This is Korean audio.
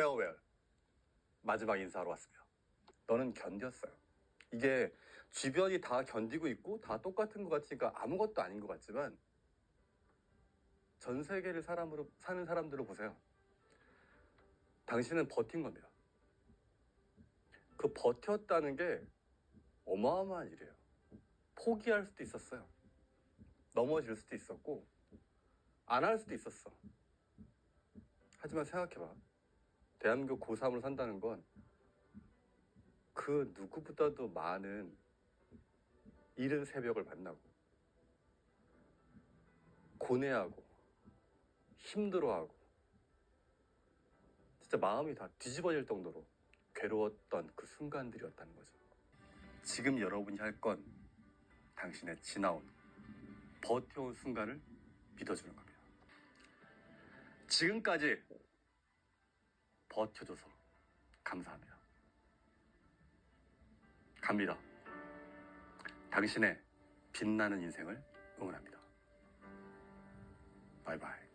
페어웰 마지막 인사하러 왔으며 너는 견뎠어요. 이게 주변이 다 견디고 있고 다 똑같은 것 같으니까 아무것도 아닌 것 같지만 전 세계를 사람으로 사는 사람들로 보세요. 당신은 버틴 겁니다. 그 버텼다는 게 어마어마한 일이에요. 포기할 수도 있었어요. 넘어질 수도 있었고 안 할 수도 있었어. 하지만 생각해봐. 대한민국 고3으로 산다는 건 그 누구보다도 많은 이른 새벽을 만나고 고뇌하고 힘들어하고 진짜 마음이 다 뒤집어질 정도로 괴로웠던 그 순간들이었다는 거죠. 지금 여러분이 할 건 당신의 지나온 버텨온 순간을 믿어주는 겁니다. 지금까지 버텨줘서 감사합니다. 갑니다. 당신의 빛나는 인생을 응원합니다. 바이바이.